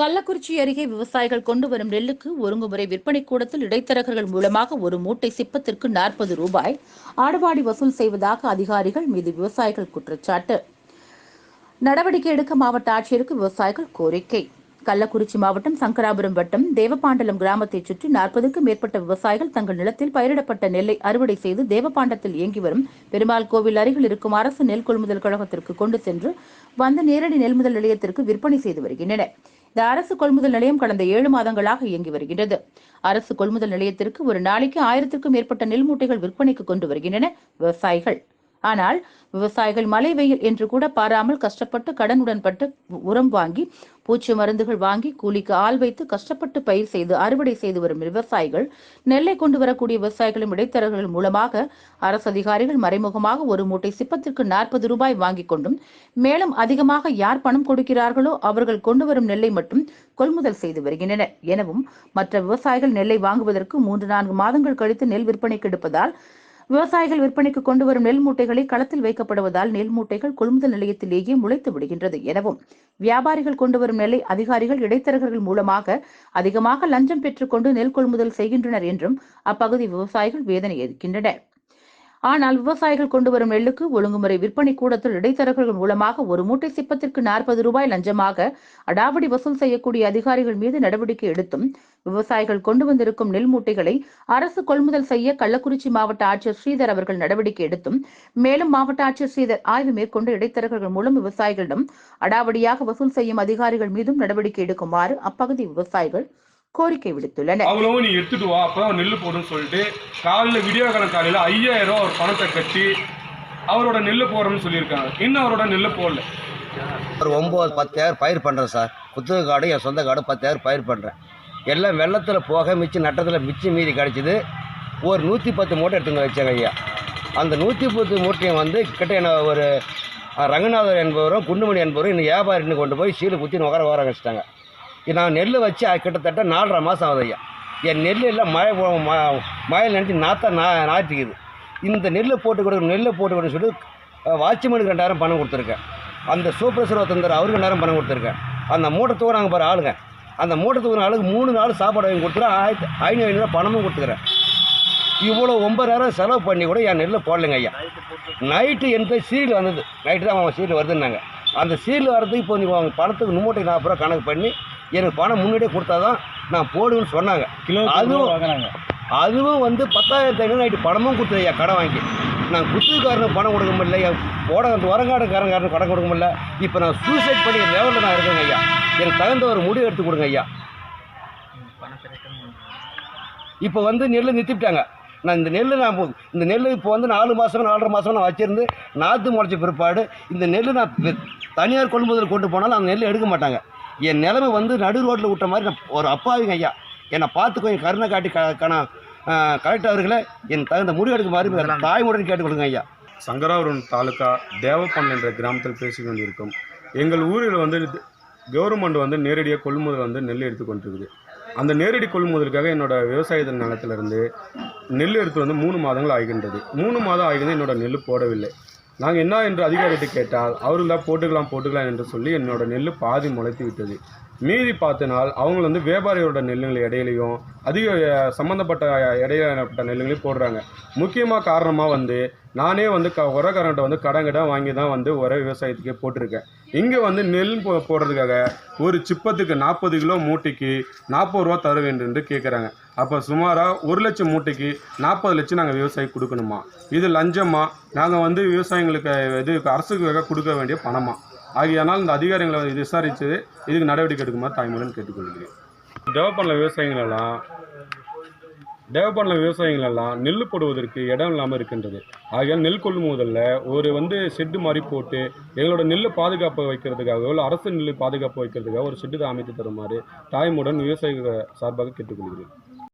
கள்ளக்குறிச்சி அருகே விவசாயிகள் கொண்டு வரும் நெல்லுக்கு ஒருங்குமுறை விற்பனை கூடத்தில் இடைத்தரகர்கள் மூலமாக ஒரு மூட்டை சிப்பத்திற்கு நாற்பது ரூபாய் ஆடுபாடி வசூல் செய்வதாக அதிகாரிகள் மீது விவசாயிகள் குற்றச்சாட்டு. நடவடிக்கை எடுக்க மாவட்ட ஆட்சியருக்கு விவசாயிகள் கோரிக்கை. கள்ளக்குறிச்சி மாவட்டம் சங்கராபுரம் வட்டம் தேவபாண்டலம் கிராமத்தைச் சுற்றி நாற்பதுக்கும் மேற்பட்ட விவசாயிகள் தங்கள் நிலத்தில் பயிரிடப்பட்ட நெல்லை அறுவடை செய்து தேவபாண்டத்தில் இயங்கி வரும் பெருமாள் கோவில் அருகில் இருக்கும் அரசு நெல் கொள்முதல் கழகத்திற்கு கொண்டு சென்று வந்த நேரடி நெல்முதல் நிலையத்திற்கு விற்பனை செய்து வருகின்றனர். இந்த அரசு கொள்முதல் நிலையம் கடந்த ஏழு மாதங்களாக இயங்கி வருகின்றது. அரசு கொள்முதல் நிலையத்திற்கு ஒரு நாளைக்கு ஆயிரத்திற்கும் மேற்பட்ட நெல் மூட்டைகள் விற்பனைக்கு கொண்டு வருகின்றன. விவசாயிகள் ஆனால் விவசாயிகள் மழை வெயில் என்று கூட பாராமல் கஷ்டப்பட்டு கடனுடன் பட்டு உரம் வாங்கி பூச்சி மருந்துகள் வாங்கி கூலிக்கு ஆள் வைத்து கஷ்டப்பட்டு பயிர் செய்து அறுவடை செய்து வரும் விவசாயிகள் நெல்லை கொண்டு வரக்கூடிய விவசாயிகளும் இடைத்தரகர்கள் மூலமாக அரசு அதிகாரிகள் மறைமுகமாக ஒரு மூட்டை சிப்பத்திற்கு நாற்பது ரூபாய் வாங்கிக் கொண்டும் மேலும் அதிகமாக யார் பணம் கொடுக்கிறார்களோ அவர்கள் கொண்டு வரும் நெல்லை மட்டும் கொள்முதல் செய்து வருகின்றனர். எனவும் மற்ற விவசாயிகள் நெல்லை வாங்குவதற்கு மூன்று நான்கு மாதங்கள் கழித்து நெல் விற்பனைக்கு எடுப்பதால் விவசாயிகள் விற்பனைக்கு கொண்டு வரும் நெல் மூட்டைகளை களத்தில் வைக்கப்படுவதால் நெல் மூட்டைகள் கொள்முதல் நிலையத்திலேயே முளைத்து விடுகின்றது எனவும் வியாபாரிகள் கொண்டு வரும் நெல்லை அதிகாரிகள் இடைத்தரகர்கள் மூலமாக அதிகமாக லஞ்சம் பெற்றுக்கொண்டு நெல் கொள்முதல் செய்கின்றனர் என்றும் அப்பகுதி விவசாயிகள் வேதனை எதிர்க்கின்றனர் ஆனால் விவசாயிகள் கொண்டு வரும் நெல்லுக்கு ஒழுங்குமுறை விற்பனை கூடத்தில் இடைத்தரகர்கள் மூலமாக ஒரு மூட்டை சிப்பத்திற்கு நாற்பது ரூபாய் லஞ்சமாக அடாவடி வசூல் செய்யக்கூடிய அதிகாரிகள் மீது நடவடிக்கை எடுத்தும் விவசாயிகள் கொண்டு வந்திருக்கும் நெல் மூட்டைகளை அரசு கொள்முதல் செய்ய கள்ளக்குறிச்சி மாவட்ட ஆட்சியர் ஸ்ரீதர் அவர்கள் நடவடிக்கை எடுத்தும் மேலும் மாவட்ட ஆட்சியர் ஸ்ரீதர் ஆய்வு மேற்கொண்டு இடைத்தரகர்கள் மூலம் விவசாயிகளிடம் அடாவடியாக வசூல் செய்யும் அதிகாரிகள் மீதும் நடவடிக்கை எடுக்குமாறு அப்பகுதி விவசாயிகள் கோரிக்கை விடுத்துள்ளனர். அவ்வளவும் நீ எடுத்துட்டு வா அப்பதான் நெல் போடுன்னு சொல்லிட்டு காலையில் விடியோகாலம் காலையில் ஐயாயிரம் ரூபா ஒரு பணத்தை கட்டி அவரோட நெல் போடுறோம்னு சொல்லியிருக்காங்க. இன்னும் அவரோட நெல் போடல. ஒரு ஒம்பது பத்தாயிரம் பயிர் பண்ணுறேன் சார். புத்தக காடு என் சொந்த காடு பத்தாயிரம் பயிர் பண்ணுறேன் எல்லாம் வெள்ளத்தில் போக மிச்சம் நட்டத்தில் மிச்சம் மீதி கிடச்சிது. ஒரு நூற்றி பத்து மூட்டை எடுத்துங்க வச்சாங்க ஐயா. அந்த நூற்றி பத்து மூட்டையும் வந்து கிட்ட என்ன ஒரு ரங்கநாதர் என்பவரும் குண்டுமணி என்பவரும் இன்னும் வியாபாரின்னு கொண்டு போய் சீலை குத்தி உட்கார உட்கார வச்சுட்டாங்க. நான் நெல் வச்சு கிட்டத்தட்ட நாலரை மாதம் ஆகுது ஐயா. என் நெல் எல்லாம் மழை போ- ம- மழையில் நினச்சி நாற்ற நா நாட்டிக்குது இந்த நெல் போட்டு கொடுக்க நெல்லை போட்டு கொடுக்க சொல்லி வாட்ச்மேனுக்கு ரெண்டாயிரம் பணம் கொடுத்துருக்கேன். அந்த சூப்பர் சிறுவ ஒருத்தர் அவருக்கு ரெண்டாயிரம் பணம் கொடுத்துருக்கேன். அந்த மூட்டை தூக்குறாங்க பாரு ஆளுங்க. அந்த மூட்டை தூக்குற ஆளுக்கு மூணு நாள் சாப்பாடு வாங்கி கொடுத்துருவேன் ஆயிரத்தி ஐநூறு ஐநூறுரூவா பணமும் கொடுத்துக்கிறேன். இவ்வளோ ஒன்பதாயிரம் செலவு பண்ணி கூட என் நெல்லை போடலைங்க ஐயா. நைட்டு என் போய் சீல் வந்தது. நைட்டு தான் அவன் சீல் வருதுன்னாங்க. அந்த சீல் வர்றதுக்கு இப்போ நீங்கள் அவங்க பணத்துக்கு மூட்டைக்கு நாற்பது ரூபா கணக்கு பண்ணி எனக்கு பணம் முன்னாடியே கொடுத்தா தான் நான் போடுவேன்னு சொன்னாங்க. கிலோ அதுவும் அதுவும் வந்து பத்தாயிரத்து ஐநூறு நைட்டு பணமும் கொடுத்தது ஐயா கடன் வாங்கி. நான் குத்துக்காரனுக்கு பணம் கொடுக்க முடியல என் போட வரங்காடுக்காரங்காரனுக்கு கடன் கொடுக்க முடியல. இப்போ நான் சூசைட் பண்ணி லெவலில் நான் இருக்கேங்க ஐயா. எனக்கு தகுந்த ஒரு முடிவு எடுத்து கொடுங்க ஐயா. இப்போ வந்து நெல் நிறுத்திவிட்டாங்க. நான் இந்த நெல் நான் இந்த நெல் இப்போ வந்து நாலு மாதம் நாலரை மாதம் நான் வச்சுருந்து நாற்று முளைச்ச பிற்பாடு இந்த நெல் நான் தனியார் கொள்முதல் கொண்டு போனாலும் அந்த நெல் எடுக்க மாட்டாங்க. என் நிலைமை வந்து நடு ரோட்டில் விட்ட மாதிரி நான் ஒரு அப்பாவிங்க ஐயா. என்னை பார்த்து கொஞ்சம் கருணை காட்டி க கண கலெக்டர் அவர்களே என் தகுந்த முடிவு எடுக்குமாறு தாய்முடன் கேட்டுக்கொள்ளுங்க ஐயா. சங்கராபுரம் தாலுகா தேவப்பன் என்ற கிராமத்தில் பேசி கொண்டிருக்கும். எங்கள் ஊரில் வந்து கவர்மெண்ட் வந்து நேரடியாக கொள்முதல் வந்து நெல் எடுத்து கொண்டிருக்குது. அந்த நேரடி கொள்முதலுக்காக என்னோட விவசாய நிலத்திலிருந்து நெல் எடுத்து வந்து மூணு மாதங்கள் ஆகின்றது மூணு மாதம் ஆகிருந்து என்னோட நெல் போடவில்லை. நாங்கள் என்ன என்று அதிகாரிகிட்ட கேட்டால் அவர்கள் தான் போட்டுக்கலாம் போட்டுக்கலாம் என்று சொல்லி என்னோட நெல் பாதி முளைத்து விட்டது. மீதி பார்த்தனால் அவங்கள வந்து வியாபாரியோட நெல்லுங்களை இடையிலையும் அதிக சம்மந்தப்பட்ட இடையிலப்பட்ட நெல்லுங்களையும் போடுறாங்க. முக்கியமாக காரணமாக வந்து நானே வந்து க உரக்காரன்ட்ட வந்து கடன் கடன் வாங்கி தான் வந்து உர விவசாயத்துக்கே போட்டிருக்கேன். இங்கே வந்து நெல் போ போடுறதுக்காக ஒரு சிப்பத்துக்கு நாற்பது கிலோ மூட்டைக்கு நாற்பது ரூபா தர வேண்டும் என்று கேட்குறாங்க அப்போ சுமாராக ஒரு லட்சம் மூட்டைக்கு நாற்பது லட்சம் நாங்கள் விவசாயி கொடுக்கணுமா? இது லஞ்சமாக நாங்கள் வந்து விவசாயிங்களுக்கு இது அரசுக்காக கொடுக்க வேண்டிய பணமாக ஆகியனால் இந்த அதிகாரிகளை இது விசாரித்து இதுக்கு நடவடிக்கை எடுக்குமாறு தாய்மொழின்னு கேட்டுக்கொள்கிறேன். டெவலப்ல விவசாயிகளெல்லாம் டெவலப்ல விவசாயிகளெல்லாம் நெல் போடுவதற்கு இடம் இல்லாமல் இருக்கின்றது. ஆகையால் நெல் கொள்முதலில் ஒரு வந்து ஷெட்டு மாதிரி போட்டு எங்களோட நெல்லை பாதுகாப்பு வைக்கிறதுக்காக இல்லை அரசு நெல் பாதுகாப்பு வைக்கிறதுக்காக ஒரு ஷெட்டு அமைத்து தருமாறு தாய்முடன் விவசாயிகள் சார்பாக கேட்டுக்கொள்கிறேன்.